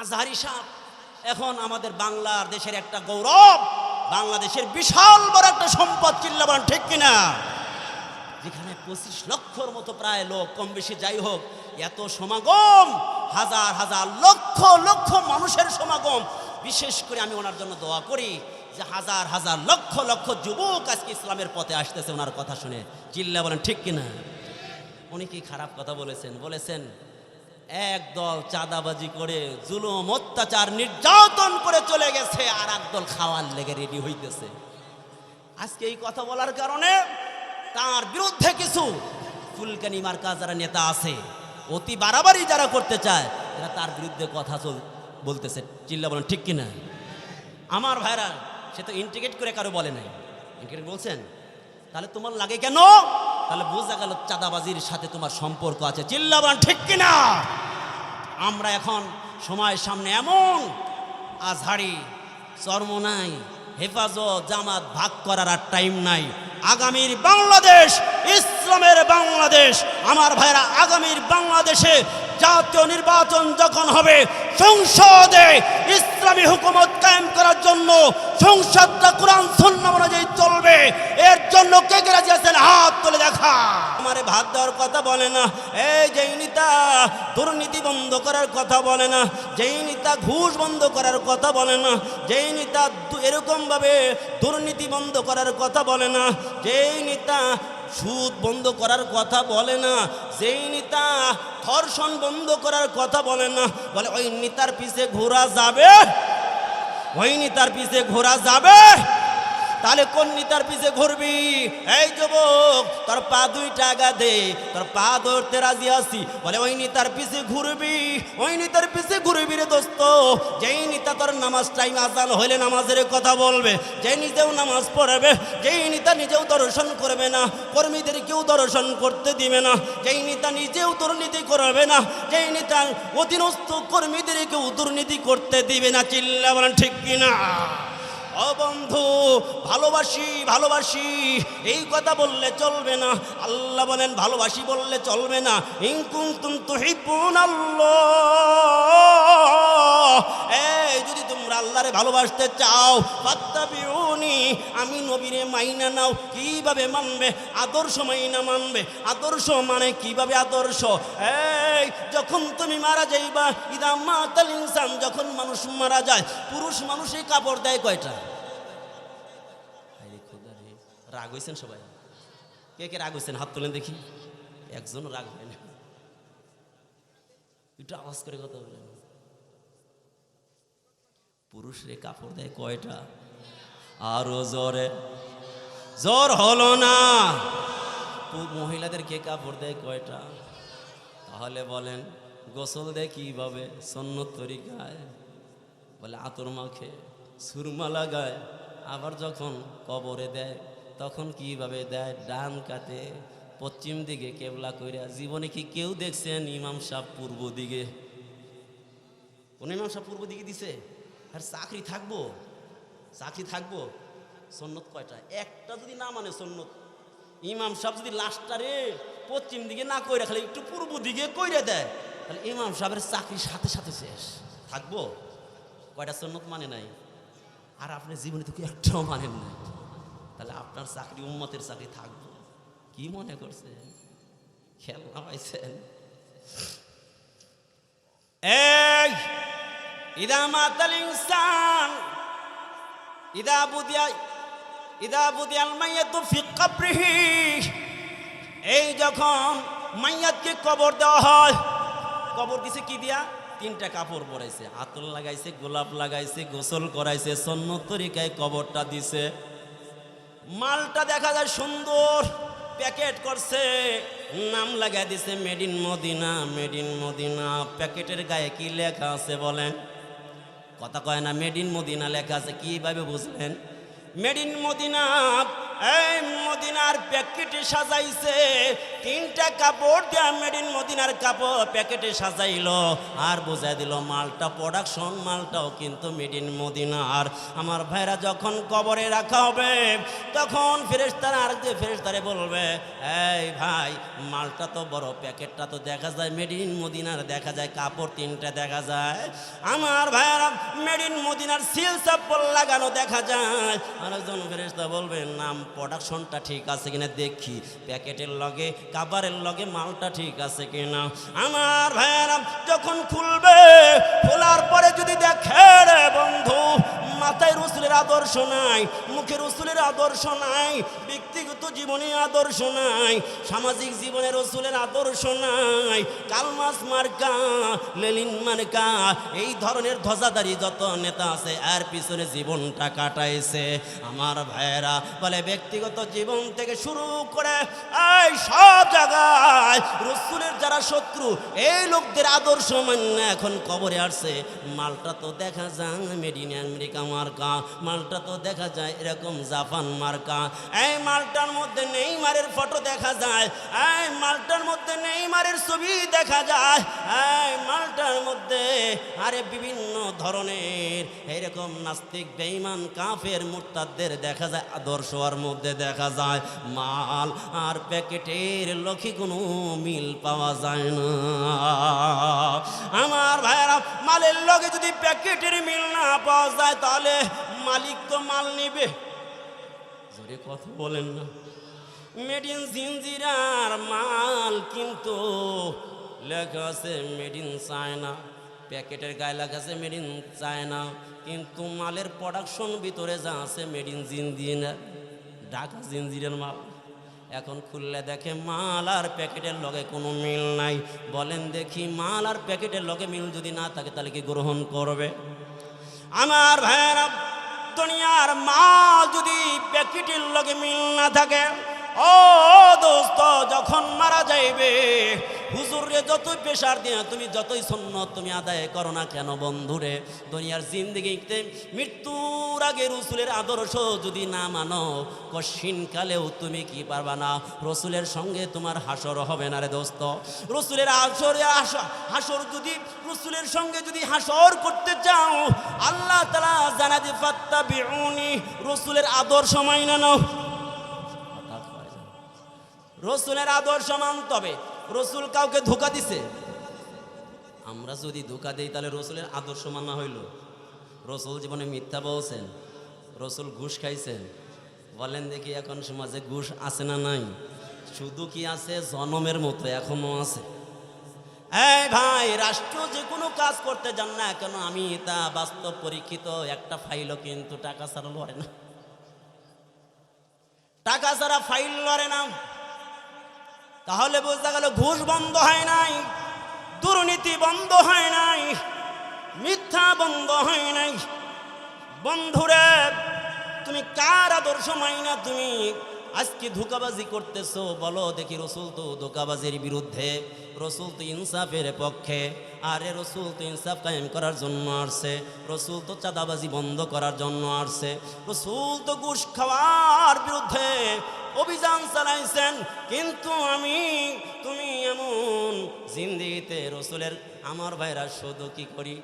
আজহারি সাহ এখন আমাদের বাংলার দেশের একটা গৌরব, বাংলাদেশের বিশাল বড় একটা সম্পদ চিল্লাবান ঠিক কিনা? যেখানে পঁচিশ লক্ষর মতো প্রায় লোক, কম বেশি যাই হোক, এত সমাগম, হাজার হাজার লক্ষ লক্ষ মানুষের সমাগম। বিশেষ করে আমি ওনার জন্য দোয়া করি যে হাজার হাজার লক্ষ লক্ষ যুবক আজকে ইসলামের পথে আসতেছে ওনার কথা শুনে। চিল্লা বলেন, ঠিক কিনা? উনি কি খারাপ কথা বলেছেন? বলেছেন একদল চাঁদাবাজি করে, জুলুম, অত্যাচার, নির্যাতন করে চলে গেছে, আর একদল খাওয়ার লেগে রেডি হইতেছে। আজকে এই কথা বলার কারণে তার বিরুদ্ধে কিছু ফুলকানি মার্কা যারা নেতা আছে, অতি বাড়াবাড়ি যারা করতে চায় এরা তার বিরুদ্ধে কথা চল বলতেছে। চিল্লা বলেন, ঠিক কিনা? আমার ভাইরা, সে তো ইন্টিগ্রেট করে কারও বলে নাই। ইন্টিগ্রেট বলছেন? তাহলে তোমার লাগে কেন? তাহলে বোঝা গেল চাঁদাবাজির সাথে তোমার সম্পর্ক আছে। চিল্লা বলেন, ঠিক কিনা? আমরা এখন সময়ের সামনে এমন আজহারি চর্ম নাই, হেফাজত, জামাত ভাগ করার আর টাইম নাই। আগামীর বাংলাদেশ, ইসলামের বাংলাদেশ, আমার ভাইরা, আগামীর বাংলাদেশে জাতীয় নির্বাচন যখন হবে, সংসদে ইসলামী হুকুমত কায়েম করার জন্য সংসদটা কোরআন সন্ন্য অনুযায়ী চলবে। এর জন্য কে কে রাজি আছেন? আমারে ভাত দেওয়ার কথা বলে না। এই যেই নেতা দুর্নীতি বন্ধ করার কথা বলে না। যেই নেতা ঘুষ বন্ধ করার কথা বলে না। যেই নেতা এরকমভাবে দুর্নীতি বন্ধ করার কথা বলে না। যেই নেতা সুদ বন্ধ করার কথা বলে না। যেই নেতা ধর্ষণ বন্ধ করার কথা বলে না। বলে, ওই নেতার পিছে ঘোরা যাবে? ওই নেতার পিছে ঘোরা যাবে? তাহলে কোন নেতার পিছে ঘুরবি? এই যুবক, তোর পা দুই টাকা দে, তোর পা ধরতে রাজি আছি। বলে, ওই নেতার পিছে ঘুরবি, ওই নেতার পিছে ঘুরবি রে দোস্ত। যেই নেতা তোর নামাজ টাইম আজান হইলে নামাজের কথা বলবে, যে নিজেও নামাজ পড়বে, যেই নেতা নিজেও দর্শন করবে না, কর্মীদের কেউ দর্শন করতে দিবে না, যেই নেতা নিজেও দুর্নীতি করবে না, যেই নেতা অধীনস্থ কর্মীদের কেউ দুর্নীতি করতে দিবে না। চিল্লা বলেন, ঠিক কিনা? ও বন্ধু ভালোবাসি ভালোবাসি। এই কথা বললে চলবে না। আল্লাহ বলেন, ভালোবাসি বললে চলবে না। ইংকুম তুম তুহিবুন আল্লাহ এই, যদি তোমরা আল্লাহরে ভালোবাসতে চাও, ফাত্তাবিউনি, আমি নবীরে মাইনা নাও, কীভাবে মানবে? আদর্শ মাইনা মানবে। আদর্শ মানে কীভাবে আদর্শ? এই, যখন তুমি মারা যাইবা, ইদা মাতাল ইনসান, যখন মানুষ মারা যায়, পুরুষ মানুষই কাপড় দেয় কয়টা? রাগ হয়েছেন সবাই? কে কে রাগ হয়েছেন হাত তোলেন দেখি। রাগ হয় না। আওয়াজ করে কথা বলেন। পুরুষরে কাপড় দেয় কয়টা? আরও জোরে। জ্বর হলো না। পু- মহিলাদের কে কাপড় দেয় কয়টা? তাহলে বলেন, গোসল দেয় কীভাবে? সন্ন্যত তরিকায় বলে আতর মাখে, সুরমা লাগায়। আবার যখন কবরে দেয়, তখন কীভাবে দেয়? ডান কাতে, পশ্চিম দিকে কেবলা কইরা। জীবনে কি কেউ দেখছেন ইমাম সাহ পূর্ব দিকে? কোন ইমাম সাহ পূর্ব দিকে দিছে? আর চাকরি থাকব চাকরি থাকব। সন্ন্যত কয়টা? একটা যদি না মানে সন্ন্যত। ইমাম সাহেব যদি লাস্টারে পশ্চিম দিকে না কইরা খালি একটু পূর্ব দিকে কইরা দেয়, তাহলে ইমাম সাহেবের চাকরি সাথে সাথে শেষ। থাকব? কয়টা সন্ন্যত মানে নাই? আর আপনি জীবনে তো কি একটাও মানেন না তাহলে আপনার চাকরি, উম্মতের চাকরি থাকব। কি মনে করছেন? খেলনা পাইছেন? এই! ইদা মাতাল ইনসান ইদা বুদিয়া, ইদা বুদিয়াল মাইয়াতু ফি কবরিহি। এই যখন মাইয়াতকে কবর দেওয়া হয়, কবর দিছে কি দিয়া? তিনটা কাপড় পরাইছে আতর লাগাইছে, গোলাপ লাগাইছে, গোসল করাইছে সন্ন তরিকায় কবরটা দিছে। মালটা দেখা যায় সুন্দর, প্যাকেট করছে, নাম লাগাই দিছে, made in Medina, made in Medina. প্যাকেটের গায়ে কি লেখা আছে বলেন? কথা কয় না মেড ইন মদিনা লেখা আছে কীভাবে বুঝলেন? মেড ইন মদিনা এই মদিনার প্যাকেটে সাজাইছে, তিনটা কাপড় দিয়া মেডিন মদিনার কাপড় প্যাকেটে সাজাইলো। আর বোঝাই দিল, মালটা প্রোডাকশন মালটাও কিন্তু মেডিন মদিনার। আমার ভাইরা যখন কবরে রাখা হবে, তখন ফেরেশতারা আর যে ফেরেশতারে বলবে, এই ভাই, মালটা তো বড়, প্যাকেটটা তো দেখা যায় মেড ইন মদিনার, দেখা যায় কাপড় তিনটা দেখা যায়। আমার ভাইয়ারা মেড ইন মদিনার সিল চাপ্পল লাগানো দেখা যায়। আরেকজন ফেরেশতা বলবেন নাম প্রোডাকশনটা ঠিক আছে কিনা দেখি। প্যাকেটের লগে কাবারের লগে মালটা ঠিক আছে কিনা। আমার ভাইয়ারা, যখন খুলবে, খোলার পরে যদি দেখে রে বন্ধু, মাথায় রসুলের আদর্শ নাই, মুখে রসুলের আদর্শ নাই, ব্যক্তিগত জীবনে আদর্শ নাই, সামাজিক জীবনে রসুলের আদর্শ নাই, কালমাস মার্কা লেলিন মার্কা, এই ধরনের ধ্বজাদারি যত নেতা আছে, এর পিছনে জীবনটা কাটাইছে। আমার ভাইয়েরা, বলে ব্যক্তিগত জীবন থেকে শুরু করে এই সব জায়গায় রসুলের যারা শত্রু, এই লোকদের আদর্শ মান্য এখন কবরে আসছে। মালটা তো দেখা যায় মেড ইন আমেরিকা মার্কা, মালটা তো দেখা যায় এরকম জাপান মার্কা। এই মালটার মধ্যে নেইমারের ফটো দেখা যায়, এই মালটার মধ্যে নেইমারের ছবি দেখা যায়, এই মালটার মধ্যে আরে বিভিন্ন ধরনের এরকম নাস্তিক, বেঈমান, কাফের, মুরতাদদের দেখা যায় আদর্শ আর মধ্যে দেখা যায়, মাল আর প্যাকেটের লক্ষ্যে কোনো মিল পাওয়া যায় না। আমার ভাইয়েরা, মালের লগে যদি প্যাকেটের মিল না পাওয়া যায়, তাহলে মালিক তো মাল নিবে। জোরে কথা বলেন না। মেড ইন জিঞ্জিরার মাল কিন্তু লেখা আছে মেড ইন চায়না প্যাকেটের গায়ে লেখা আছে মেড ইন চায়না কিন্তু মালের প্রোডাকশন ভিতরে যা আছে মেড ইন জিঞ্জিরার ঢাকা জিঞ্জিরের মাল। এখন খুললে দেখে মাল আর প্যাকেটের লগে কোনো মিল নাই। বলেন দেখি মাল আর প্যাকেটের লগে মিল যদি না থাকে, তাহলে কি গ্রহণ করবে? আমার ভাইয়েরা, দুনিয়ার মাল যদি প্যাকেটের লগে মিল না থাকে, ও দোস্ত হুজুরে যতই পেশার দিয়ে তুমি, যতই সন্ন্যত তুমি আদায় করো না কেন বন্ধুরে, দুনিয়ার জিন্দিগিতে মৃত্যুর আগে রসুলের আদর্শ যদি না মানো, কশিন কালেও তুমি কি পারবা না? রসুলের সঙ্গে তোমার হাসর হবে না রে দোস্ত। রসুলের আসরে হাসর যদি, রসুলের সঙ্গে যদি হাসর করতে চাও, আল্লাহ তালা জানাদি ফাত্তা বিউনি রসুলের আদর্শ মাইনা নাও। রসুলের আদর্শ মানতে হবে। রসুল কাউকে ধোকা দিছে? আমরা যদি ধোকা দিই, তাহলে রসুলের আদর্শ মানা হইল। রসুল জীবনে মিথ্যা বলছেন, রসুল ঘুষ খাইছেন। বলেন দেখি এখন সমাজে ঘুষ আছে না নাই? শুধু কি আছে? জনমের মতো এখনও আছে। ভাই, রাষ্ট্র যে কোনো কাজ করতে যান না কেন? আমি তা বাস্তব পরীক্ষিত, একটা ফাইলও কিন্তু টাকা ছাড়া লড়ে না। টাকা ছাড়া ফাইল লড়ে না। তাহলে বোঝা গেল ঘুষ বন্ধ হয় নাই, দুর্নীতি বন্ধ হয় নাই, মিথ্যা বন্ধ হয় নাই। বন্ধুরে, তুমি কার আদর্শ মাইনা তুমি? আজকে ধোকাবাজি করতেছো? বলো, দেখি রসুল তো ধোকাবাজির বিরুদ্ধে। রসুল তো ইনসাফের পক্ষে। আরে রসুল তো ইনসাফ কায়েম করার জন্য আসছে। রসুল তো চাঁদাবাজি বন্ধ করার জন্য আসছে। রসুল তো ঘুষ খাওয়ার বিরুদ্ধে অভিযান চালাইছেন। কিন্তু আমি, তুমি এমন জিন্দিতে রসুলের, আমার ভাইরা শুধু কি করি?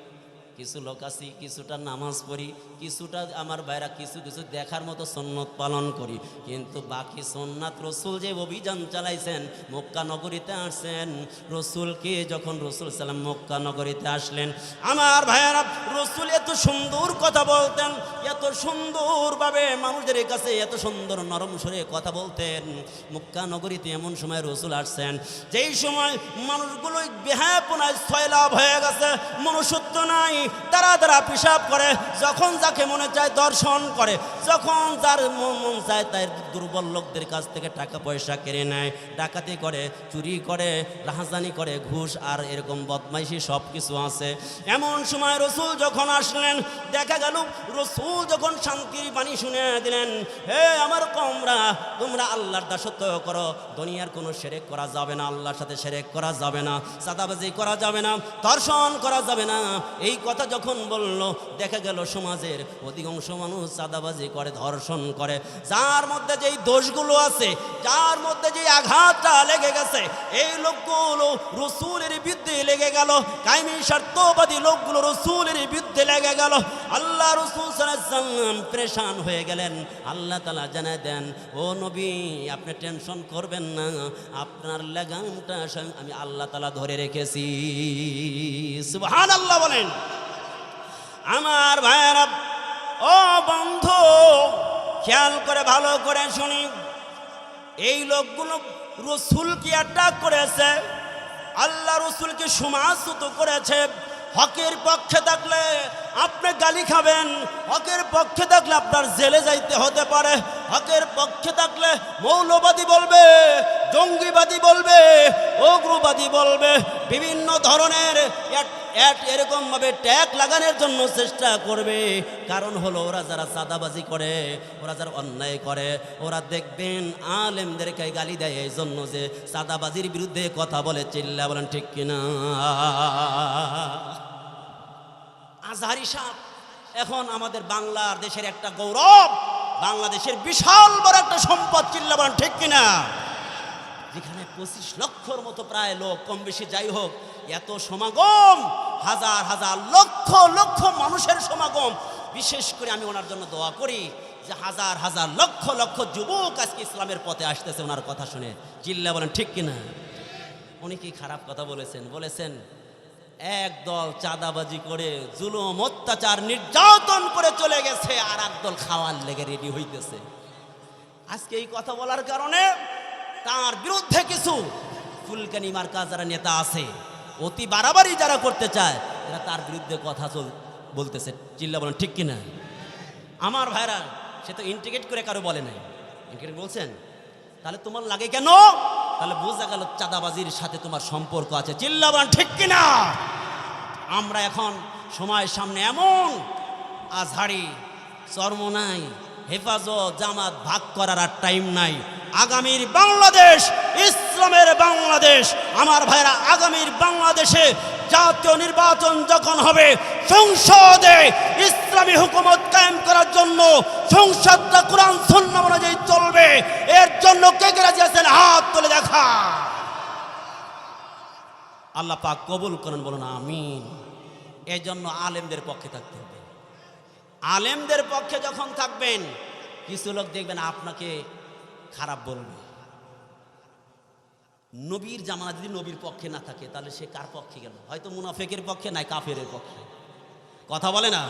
কিছু লোক আছি, কিছুটা নামাজ পড়ি, কিছুটা আমার ভাইরা কিছু কিছু দেখার মতো সন্ন্যত পালন করি। কিন্তু বাকি সন্ন্যাত রসুল যে অভিযান চালাইছেন, মক্কা নগরীতে আসছেন রসুলকে যখন রসুল সালাম মক্কা নগরীতে আসলেন, আমার ভাইয়ারা, রসুল এত সুন্দর কথা বলতেন, এত সুন্দরভাবে মানুষদের কাছে এত সুন্দর নরম সুরে কথা বলতেন। মক্কা নগরীতে এমন সময় রসুল আসছেন, যেই সময় মানুষগুলো বেহাপনায় সয়লাভ হয়ে গেছে, মনুষ্যত্ব নাই তারা তারা পিসাব করে, যখন যাকে মনে চায় দর্শন করে, যখন যার মন চায় তার দুর্বল লোকদের কাছ থেকে টাকা পয়সা কেড়ে নেয়, ডাকাতি করে, চুরি করে, রাহাজানি করে, ঘুষ আর এরকম বদমাইশি সব কিছু আছে। এমন সময় রসুল যখন আসলেন, দেখা গেল রসুল যখন শান্তির বাণী শুনে দিলেন, হে আমার কমরা, তোমরা আল্লাহর দাসত্ব করো, দুনিয়ার কোনো সেরেক করা যাবে না, আল্লাহর সাথে সেরেক করা যাবে না, সাদাবাজি করা যাবে না দর্শন করা যাবে না, এই কথা কথা যখন বলল, দেখা গেল সমাজের অধিকাংশ মানুষ চাঁদাবাজি করে, ধর্ষণ করে। যার মধ্যে যেই দোষগুলো আছে, যার মধ্যে যে আঘাতটা লেগে গেছে, এই লোকগুলো রসুলের বিরুদ্ধে লেগে গেল কাইমি স্বার্থবাদী লোকগুলো রসুলের বিরুদ্ধে লেগে গেল। আল্লাহ রসুল প্রেশান হয়ে গেলেন। আল্লাহ তালা জানায় দেন, ও নবী, আপনি টেনশন করবেন না, আপনার লাগামটা আমি আল্লাহ তালা ধরে রেখেছি। সুবহান আল্লাহ বলেন। আমার ভাইয়েরা ও বন্ধু, খেয়াল করে ভালো করে শুনি। এই লোকগুলো রসুলকে অ্যাটাক করেছে। আল্লাহ রসুলকে সমাজচ্যুত করেছে। হকের পক্ষে থাকলে আপনি গালি খাবেন। হকের পক্ষে থাকলে আপনার জেলে যাইতে হতে পারে। হকের পক্ষে থাকলে মৌলবাদী বলবে জঙ্গিবাদী বলবে, উগ্রবাদী বলবে, বিভিন্ন ধরনের এক- এরকমভাবে ট্যাগ লাগানোর জন্য চেষ্টা করবে। কারণ হলো ওরা যারা চাঁদাবাজি করে, ওরা যারা অন্যায় করে, ওরা দেখবেন আলেমদেরকে গালি দেয় এই জন্য যে চাঁদাবাজির বিরুদ্ধে কথা বলে, চিল্লা বলেন, ঠিক কিনা? আজহারি সাহ এখন আমাদের বাংলার দেশের একটা গৌরব, বাংলাদেশের বিশাল বড় একটা সম্পদ, চিল্লা বলেন, ঠিক কিনা? যেখানে পঁচিশ লক্ষর মতো প্রায় লোক কম বেশি যাই হোক, এত সমাগম, হাজার হাজার লক্ষ লক্ষ মানুষের সমাগম। বিশেষ করে আমি ওনার জন্য দোয়া করি যে হাজার হাজার লক্ষ লক্ষ যুবক আজকে ইসলামের পথে আসতেছে ওনার কথা শুনে। চিল্লা বলেন, ঠিক কিনা? উনি কি খারাপ কথা বলেছেন। বলেছেন, এক দল চাঁদাবাজি করে, জুলুম, অত্যাচার, নির্যাতন করে চলে গেছে, আর এক দল খাওয়ার লেগে রেডি হইতেছে। আজকে এই কথা বলার কারণে তার বিরুদ্ধে কিছু ফুলকানি মার্কা যারা নেতা আছে, অতি বাড়াবাড়ি যারা করতে চায়, এরা তার বিরুদ্ধে কথা চল, বলতেছে। চিল্লা বলেন, ঠিক কিনা? আমার ভাইরা, সে তো ইন্টিগ্রেট করে কারও বলে নাই। ইন্টিগ্রেট বলছেন? তাহলে তোমার লাগে কেন? তাহলে বোঝা গেল চাঁদাবাজির সাথে তোমার সম্পর্ক আছে। চিল্লা বলেন, ঠিক কিনা? আমরা এখন সময়ের সামনে এমন আজহারি, চর্ম নাই, হেফাজত, জামাত ভাগ করার আর টাইম নাই। আগামীর বাংলাদেশ, ইসলামের বাংলাদেশ। আমার ভাইরা, আগামীর বাংলাদেশে জাতীয় নির্বাচন যখন হবে, সংসদে ইসলামী হুকুমত কায়েম করার জন্য সংসদটা কোরআন সন্না অনুযায়ী চলবে। এর জন্য কে কে রাজি আছেন? হাত তুলে দেখা। আল্লাহ পাক কবুল করেন, বলুন আমিন। এই জন্য আলেমদের পক্ষে থাকতে হবে। আলেমদের পক্ষে যখন থাকবেন, কিছু লোক দেখবেন আপনাকে খারাপ বলবে। নবীর জামানা যদি নবীর পক্ষে না থাকে, তাহলে সে কার পক্ষে গেল? হয়তো মুনাফেকের পক্ষে, নাই কাফের পক্ষে। কথা বলে না?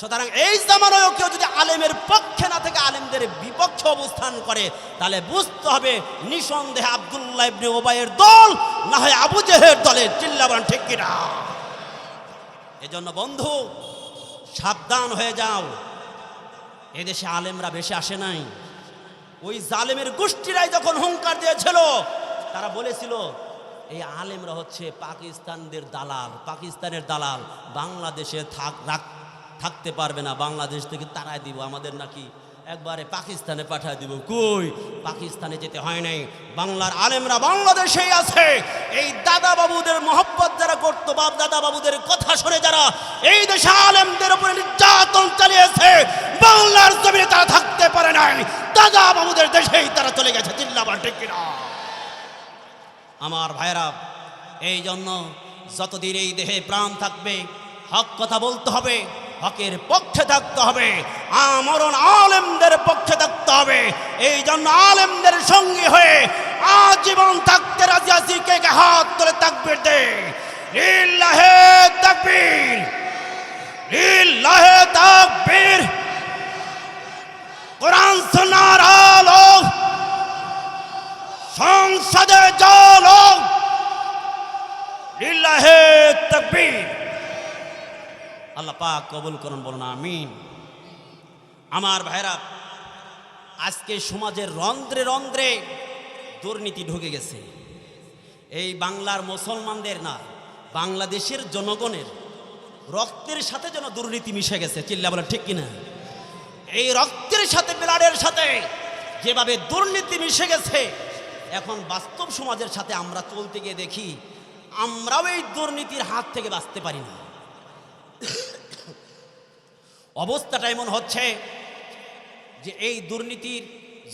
সুতরাং এই জামানায় কেউ যদি আলেমের পক্ষে না থেকে আলেমদের বিপক্ষে অবস্থান করে, তাহলে বুঝতে হবে নিঃসন্দেহে আবদুল্লাহ ইবনে ওবাইয়ের দল, না হয় আবু জেহের দলের। চিল্লাবান ঠিক কিনা? এজন্য বন্ধু, সাবধান হয়ে যাও। এদেশে আলেমরা বেশি আসে নাই। ওই জালেমের গোষ্ঠীরাই যখন হুঙ্কার দিয়েছিল, তারা বলেছিল, এই আলেমরা হচ্ছে পাকিস্তানদের দালাল, পাকিস্তানের দালাল, বাংলাদেশে থাক থাকতে পারবে না, বাংলাদেশ থেকে তারাই দিব, আমাদের নাকি একবারে পাকিস্তানে পাঠায় দিব। কই? পাকিস্তানে যেতে হয় নাই। বাংলার আলেমরা বাংলাদেশেই আছে। এই দাদা বাবুদের মহব্বত যারা করতো, বাপ দাদা বাবুদের কথা শুনে যারা এই দেশে আলেমদের উপরে নির্যাতন চালিয়েছে বাংলার জমিনে তারা থাকতে পারে নাই। দাদা বাবুদের দেশেই তারা চলে গেছে চিল্লাবার ঠিক কিনা? আমার ভাইরা এই জন্য যতদিন এই দেহে প্রাণ থাকবে, হক কথা বলতে হবে, হকের পক্ষে থাকতে হবে, আমরণ আলেমদের পক্ষে থাকতে হবে। এই জন্য আলেমদের সঙ্গী হয়ে আজীবন থাকতে রাজি আছি। কে কে হাত তুলে তাকবির দে। লিল্লাহে তাকবীর। লিল্লাহে তাকবীর। আল্লাহ পাক কবুল করুন, বলুন আমিন। আমার ভাইরা আজকে সমাজের রন্ধ্রে রন্ধ্রে দুর্নীতি ঢুকে গেছে। এই বাংলার মুসলমানদের না, বাংলাদেশের জনগণের রক্তের সাথে যেন দুর্নীতি মিশে গেছে। চিল্লা বলে ঠিক কিনা? এই রক্তের সাথে, ব্লাডের সাথে যেভাবে দুর্নীতি মিশে গেছে, এখন বাস্তব সমাজের সাথে আমরা চলতে গিয়ে দেখি, আমরাও এই দুর্নীতির হাত থেকে বাঁচতে পারি না। অবস্থাটা এমন হচ্ছে যে এই দুর্নীতির,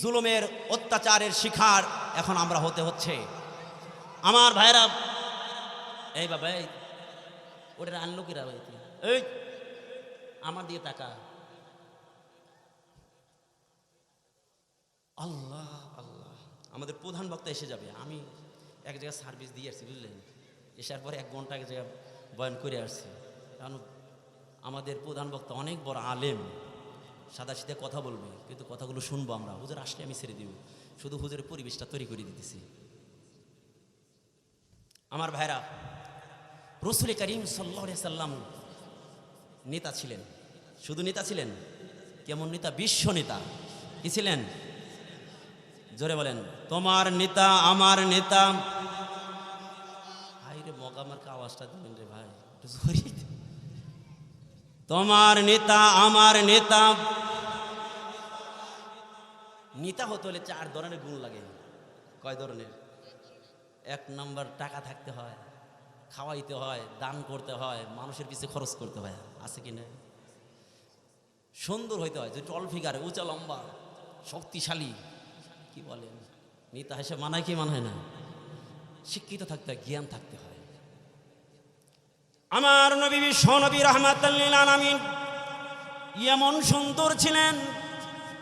জুলুমের, অত্যাচারের শিকার এখন আমরা হতে হচ্ছে। আমার ভাইরা এই বাবা, এই, ওটা আনলো কিরা ভাই এই, আমার দিয়ে টাকা আল্লাহ আল্লাহ। আমাদের প্রধান বক্তা এসে যাবে। আমি এক জায়গায় সার্ভিস দিয়ে আসছি, বুঝলেন? এসার পরে এক ঘণ্টা এক জায়গায় বয়ান করে আসছি। কারণ আমাদের প্রধান বক্তা অনেক বড় আলেম। সাদা সিধে কথা বলবে, কিন্তু কথাগুলো শুনব আমরা। হুজুর আসলে আমি ছেড়ে দিব। শুধু হুজুরের পরিবেশটা তৈরি করে দিতেছি। আমার ভাইরা, রসুল করিম সাল্লাহ সাল্লাম নেতা ছিলেন। শুধু নেতা ছিলেন? কেমন নেতা? বিশ্ব নেতা। কি ছিলেন? জোরে বলেন, তোমার নেতা, আমার নেতা। ভাই রে, মগা আমার আওয়াজটা দিলেন রে ভাই। জোরে। তোমার নেতা, আমার নেতা। নেতা হতে হলে চার ধরনের গুণ লাগে। কয় ধরনের? এক নম্বর, টাকা থাকতে হয়, খাওয়াইতে হয়, দান করতে হয়, মানুষের পিছে খরচ করতে হয়। আছে কি না সুন্দর হইতে হয়, যে টল ফিগার উঁচা, লম্বা, শক্তিশালী। কি বলেন? নেতা হিসেবে মানায় কি মানায় না? শিক্ষিত থাকতে হয়, জ্ঞান থাকতে হয়। আমার নবী বিশ্ব নবী রহমাতাল্লিল আলামিন এমন সুন্দর ছিলেন,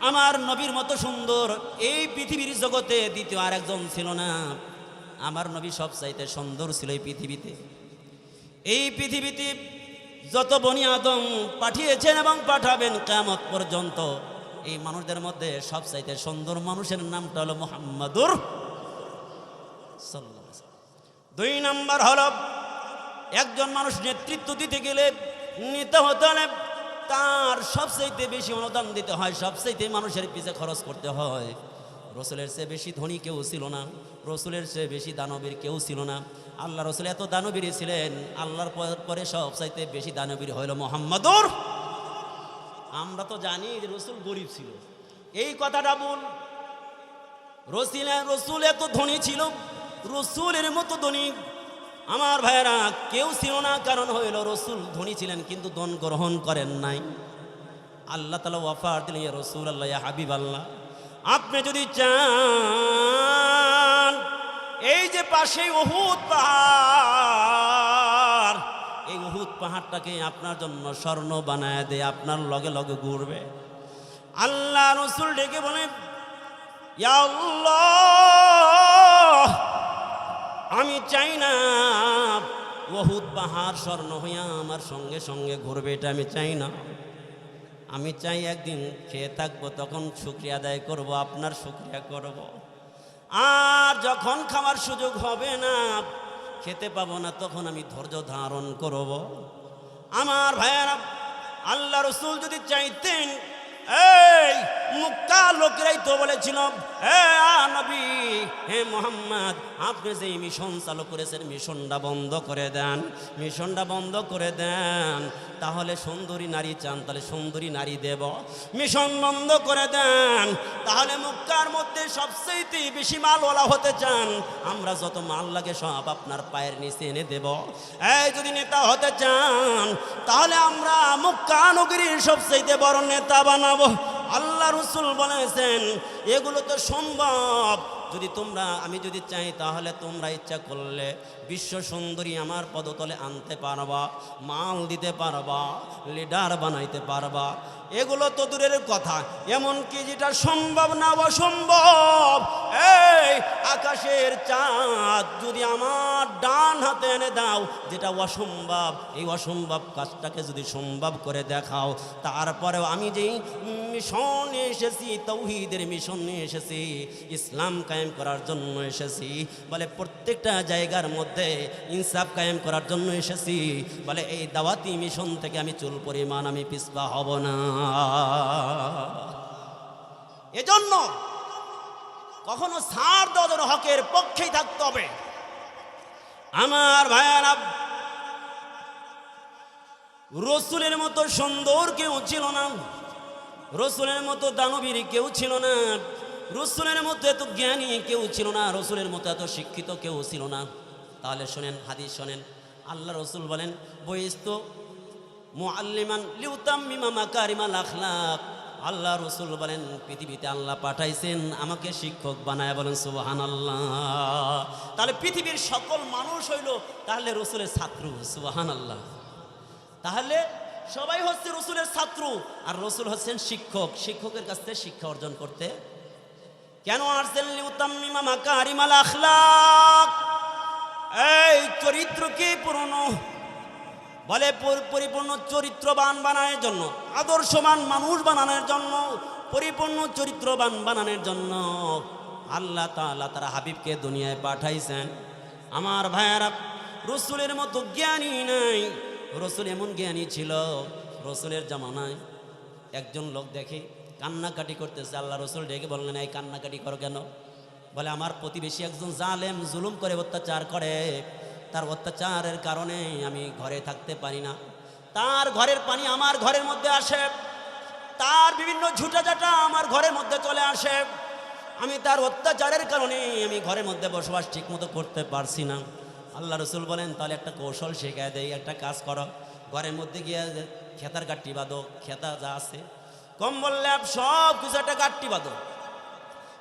আমার নবীর মতো সুন্দর এই পৃথিবীর জগতে দ্বিতীয় আর একজন ছিল না আমার নবী সব চাইতে সুন্দর ছিল এই পৃথিবীতে এই পৃথিবীতে যত বনি আদম পাঠিয়েছেন এবং পাঠাবেন কেমত পর্যন্ত, এই মানুষদের মধ্যে সব চাইতে সুন্দর মানুষের নামটা হলো মোহাম্মদুর। দুই নাম্বার হলো একজন মানুষ নেতৃত্ব দিতে গেলে নিতে হতে হলে তার সবচাইতে বেশি অনুদান দিতে হয়, সবচাইতে মানুষের পিছে খরচ করতে হয়। রসুলের চেয়ে বেশি ধনী কেউ ছিল না, রসুলের চেয়ে বেশি দানবীর কেউ ছিল না। আল্লাহ রসুল এত দানবীর ছিলেন, আল্লাহর পর- পরে সবচাইতে বেশি দানবীর হইল মোহাম্মদুর। আমরা তো জানি যে রসুল গরিব ছিল। এই কথাটা বল। রসিল রসুল এত ধনী ছিল, রসুলের মতো ধনী আমার ভাইয়েরা, কেউ ছিল না, কারণ হইল রসুল ধনী ছিলেন, কিন্তু ধন গ্রহণ করেন নাই। আল্লাহ তালা ওয়াফার দিলেন, ইয়া রসুল আল্লাহ ইয়া হাবিব আল্লাহ আপনি যদি চান, এই যে পাশে অহুত পাহাড়, এই অহুত পাহাড়টাকে আপনার জন্য স্বর্ণ বানায় দেয়, আপনার লগে লগে ঘুরবে। আল্লাহ রসুল ডেকে বলে ইয়া আল্লাহ আমি চাই না। বহুত বাহার স্বর্ণ হইয়া আমার সঙ্গে সঙ্গে ঘুরবে, এটা আমি চাই না। আমি চাই একদিন খেয়ে থাকব, তখন শুক্রিয়া আদায় করব, আপনার শুক্রিয়া করব। আর যখন খাওয়ার সুযোগ হবে না, খেতে পাবো না, তখন আমি ধৈর্য ধারণ করব। আমার ভাইয়ারা, আল্লাহ রসুল যদি চাইতেন এই, মুক্তা লোকেরাই তো বলেছিল নবী হে মোহাম্মদ, আপনি যে মিশন চালু করেছেন, মিশনটা বন্ধ করে দেন, মিশনটা বন্ধ করে দেন, তাহলে সুন্দরী নারী চান, তাহলে সুন্দরী নারী দেব। মিশন বন্ধ করে দেন, তাহলে মুক্তার মধ্যে সবচেয়ে বেশি মালওয়ালা হতে চান, আমরা যত মাল লাগে সব আপনার পায়ের নিচে এনে দেব। এই যদি নেতা হতে চান, তাহলে আমরা মুক্কা নগরীর সবচেয়ে বড় নেতা বানাবো। আল্লাহ রসুল বলেছেন, এগুলো তো সম্ভব। যদি তোমরা, আমি যদি চাই তাহলে তোমরা ইচ্ছা করলে বিশ্ব সুন্দরী আমার পদতলে আনতে পারবা, মাল দিতে পারবা, লিডার বানাইতে পারবা। এগুলো তো দূরের কথা। এমন কি যেটা সম্ভব না, অসম্ভব। আকাশের চাঁদ যদি আমার ডান হাতে এনে দাও, যেটা অসম্ভব, এই অসম্ভব কাজটাকে যদি সম্ভব করে দেখাও। তারপরেও আমি যেই মিশনে এসেছি, তৌহিদের মিশন এসেছি, ইসলাম কায়েম করার জন্য এসেছি, বলে প্রত্যেকটা জায়গার মধ্যে ইনসাফ কায়েম করার জন্য এসেছি, বলে এই দাওয়াতি মিশন থেকে আমি চুল পরিমাণ আমি পিছপা হব না। এজন্য কখনো ছাড় দেওয়ার হকের পক্ষেই থাকতে হবে। আমার ভাইয়ারা, রসুলের মতো সুন্দর কেউ ছিল না। রসুলের মতো দানবীর কেউ ছিল না। রসুলের মতো এত জ্ঞানী কেউ ছিল না। রসুলের মতো এত শিক্ষিত কেউ ছিল না। তাহলে শোনেন, হাদিস শোনেন। আল্লাহ রসুল বলেন বয়স তো মুআল্লিমান লিউতাম্মিমা মাকারিমাল আখলাক। আল্লাহ রসুল বলেন, পৃথিবীতে আল্লাহ পাঠাইছেন, আমাকে শিক্ষক বানায় বলেন সুবাহান আল্লাহ তাহলে পৃথিবীর সকল মানুষ হইল, তাহলে রসুলের ছাত্র সুবাহান আল্লাহ তাহলে সবাই হচ্ছে রসুলের ছাত্র, আর রসুল হচ্ছেন শিক্ষক। শিক্ষকের কাছ থেকে শিক্ষা অর্জন করতে। কেন আসছেন এই চরিত্রকে পুরনো? বলে পরিপূর্ণ চরিত্রবান বানানোর জন্য, আদর্শবান মানুষ বানানোর জন্য, পরিপূর্ণ চরিত্রবান বানানোর জন্য আল্লাহ তাআলা তারা হাবিবকে দুনিয়ায় পাঠাইছেন। আমার ভাইয়ারা, রসুলের মতো জ্ঞানী নাই। রসুল এমন জ্ঞানী ছিল, রসুলের জামানায় একজন লোক দেখে কান্নাকাটি করতেছে। আল্লাহ রসুল ডেকে বললেন, এই কান্নাকাটি করো কেন? বলে, আমার প্রতিবেশী একজন জালেম জুলুম করে অত্যাচার করে। তার অত্যাচারের কারণে আমি ঘরে থাকতে পারি না। তার ঘরের পানি আমার ঘরের মধ্যে আসে। তার বিভিন্ন ঝুটাঝাটা আমার ঘরের মধ্যে চলে আসে। আমি তার অত্যাচারের কারণে আমি ঘরের মধ্যে বসবাস ঠিকমতো করতে পারছি না। আল্লাহ রসুল বলেন, তাহলে একটা কৌশল শেখায় দেয় একটা কাজ করো। ঘরের মধ্যে গিয়ে খেতার গাট্টি বাঁধো, খেতা যা আছে, কম্বল ল্যাপ সব কিছু একটা গাট্টি বাঁধো।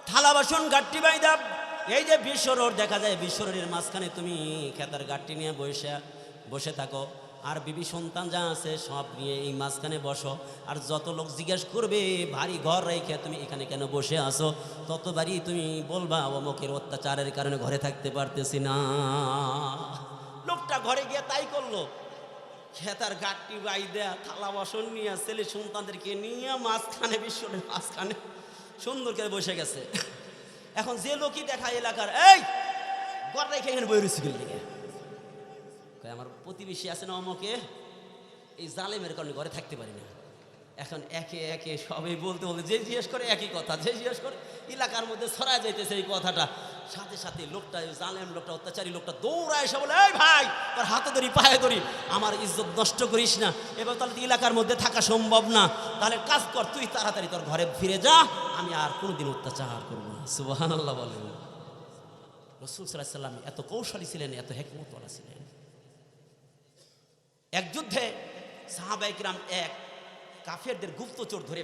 থালা বাসন গাট্টি বাইদা এই যে বিশ্বরোড দেখা যায় বিশ্বরোডের মাঝখানে তুমি খেতার গাট্টি নিয়ে বসে বসে থাকো। আর বিবি সন্তান যা আছে, সব নিয়ে এই মাঝখানে বসো। আর যত লোক জিজ্ঞেস করবে, ভারী ঘর রেখে তুমি এখানে কেন বসে আসো ততবারই তুমি বলবা অমুকের অত্যাচারের কারণে ঘরে থাকতে পারতেছি না। লোকটা ঘরে গিয়ে তাই করল। খেতার গাট্টি বাই দেয়া থালা বাসন নিয়ে ছেলে সন্তানদেরকে নিয়ে মাঝখানে বিশ্বরের মাঝখানে সুন্দর করে বসে গেছে। এখন যে লোকই দেখা এলাকার, এই, ঘর রেখে এখানে বই রয়েছে দিকে আমার প্রতিবেশী আছে না অমকে? এই জালেমের কারণে ঘরে থাকতে পারি না। এখন একে একে সবাই বলতে বলতে যে জিজ্ঞেস করে একই কথা, যে জিজ্ঞেস করে, এলাকার মধ্যে ছড়া যাইতেছে এই কথাটা। সাথে সাথে লোকটা জালেম লোকটা, অত্যাচারী লোকটা দৌড়ায় এসে বলে, এই ভাই, তোর হাতে ধরি, পায়ে ধরি, আমার ইজ্জত নষ্ট করিস না। এবার তাহলে এলাকার মধ্যে থাকা সম্ভব না। তাহলে কাজ কর, তুই তাড়াতাড়ি তোর ঘরে ফিরে যা, আমি আর কোনোদিন অত্যাচার করব না। সুবাহান আল্লাহ বলেন। রসুল সাল্লাহ সাল্লাম এত কৌশলী ছিলেন, এত হেকমতওয়ালা ছিলেন। এক যুদ্ধে সাহাবাইকরাম এক কাফেরদের গুপ্তচর ধরে